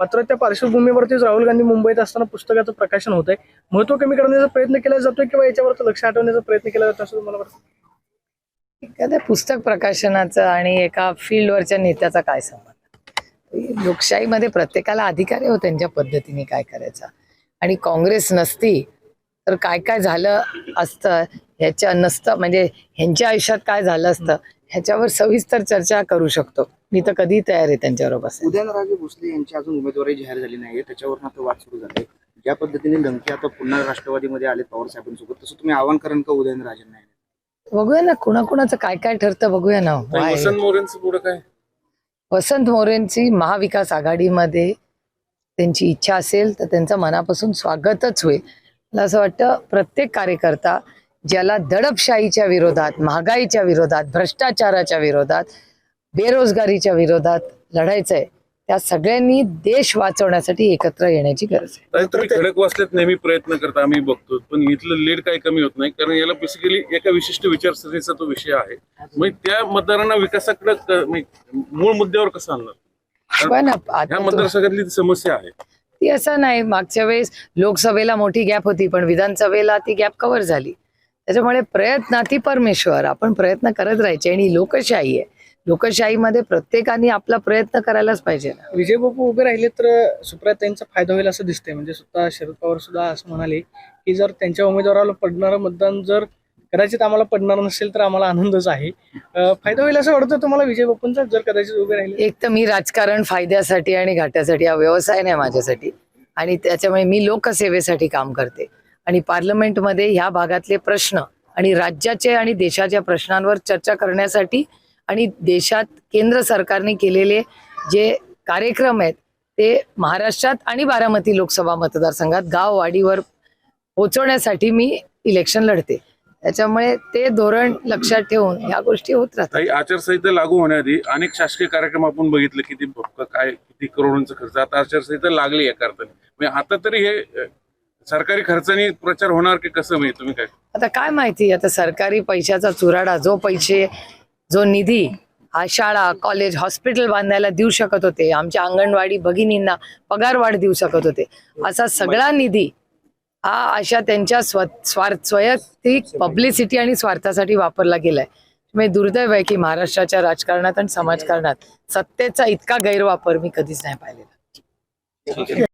मात्र त्या पार्श्वभूमीवरतीच राहुल गांधी मुंबईत असताना पुस्तकाचं प्रकाशन होत आहे महत्त्व कमी करण्याचा प्रयत्न केला जातोय किंवा याच्यावर लक्ष हटवण्याचा प्रयत्न केला जातो असं मला वाटतं? एखाद्या पुस्तक प्रकाशनाचं आणि एका फील्डवरच्या नेत्याचा काय संबंध? लोकशाहीमध्ये प्रत्येकाला अधिकार आहे हो त्यांच्या पद्धतीने काय करायचा? आणि काँग्रेस नसती तर काय काय झालं असतं? ह्याच्या नसतं म्हणजे ह्यांच्या आयुष्यात काय झालं असतं? ह्याच्यावर सविस्तर चर्चा करू शकतो. मी तर कधी तयार आहे त्यांच्याबरोबर. उदयनराजे भोसले यांची अजून उमेदवारी जाहीर झाली नाहीये. त्याच्यावर आता वाद सुरू झाले. ज्या पद्धतीने लंके आता पुन्हा राष्ट्रवादीमध्ये आले पवार साहेबांसोबत तसं तुम्ही आवाहन कराल का उदयनराजेंना बघूया ना कुणाकुणाचं काय काय ठरतं बघूया ना. वसंत मोरेंचं पुढे काय? वसंत मोरेंची महाविकास आघाडीमध्ये त्यांची इच्छा असेल तर त्यांचं मनापासून स्वागतच होईल. मला असं वाटतं प्रत्येक कार्यकर्ता ज्याला दडपशाहीच्या विरोधात महागाईच्या विरोधात भ्रष्टाचाराच्या विरोधात बेरोजगारीच्या विरोधात लढायचं आहे त्या सगळ्यांनी देश वाचवण्यासाठी एकत्र येण्याची गरज आहे. तुम्ही खडक वाचल्यात नेहमी प्रयत्न करता आम्ही बघतो. पण इथलं लीड काही कमी होत नाही कारण याला बेसिकली एका विशिष्ट विचारसरणीचा तो विषय आहे. मग त्या मतदारांना विकासाकडे मूळ मुद्द्यावर कसं आणणार? मतदारसंघातली समस्या आहे. ती असं नाही. मागच्या वेळेस लोकसभेला मोठी गॅप होती पण विधानसभेला ती गॅप कव्हर झाली. त्याच्यामुळे प्रयत्नाती परमेश्वर. आपण प्रयत्न करत राहायचे आणि लोकशाही आहे. लोकशाहीमध्ये प्रत्येकाने आपला प्रयत्न करायलाच पाहिजे ना. विजय बापू उभे राहिले तर सुप्रियाताईंचा फायदा होईल असं दिसतंय. म्हणजे स्वतः शरद पवार सुद्धा असं म्हणाले की जर त्यांच्या उमेदवाराला पडणारं मतदान जर कदाचित आम्हाला पडणार नसेल तर आम्हाला आनंदच आहे. फायदा होईल असं वाटतं तुम्हाला विजय बाप्पांचा जर कदाचित उभे राहिले? एक तर मी राजकारण फायद्यासाठी आणि घाट्यासाठी हा व्यवसाय नाही माझ्यासाठी. आणि त्याच्यामुळे मी लोकसेवेसाठी काम करते. आणि पार्लमेंटमध्ये ह्या भागातले प्रश्न आणि राज्याचे आणि देशाच्या प्रश्नांवर चर्चा करण्यासाठी आणि देशात केंद्र सरकारने केलेले जे कार्यक्रम आहेत ते महाराष्ट्रात आणि बारामती लोकसभा मतदारसंघात गाववाडीवर पोचवण्यासाठी मी इलेक्शन लढते. त्याच्यामुळे ते धोरण लक्षात ठेवून ह्या गोष्टी होत राहतात. काही आचारसंहिता लागू होण्याआधी अनेक शासकीय कार्यक्रम आपण बघितले किती भ- काय किती करोडांचा खर्च. आता आचारसंहिता लागली या अर्थाने म्हणजे आता तरी हे अ, सरकारी खर्चाने प्रचार होणार की कसं? म्हणजे तुम्ही काय? आता काय माहिती आता सरकारी पैशाचा चुराडा जो पैसे जो निधी हा शाळा कॉलेज हॉस्पिटल बांधायला देऊ शकत होते आमच्या अंगणवाडी भगिनींना पगारवाढ देऊ शकत होते असा सगळा निधी हा अशा त्यांच्या स्व स्वार्थ वैयक्तिक पब्लिसिटी आणि स्वार्थासाठी वापरला गेलाय. म्हणजे दुर्दैव आहे की महाराष्ट्राच्या राजकारणात आणि समाजकारणात सत्तेचा इतका गैरवापर मी कधीच नाही पाहिलेला.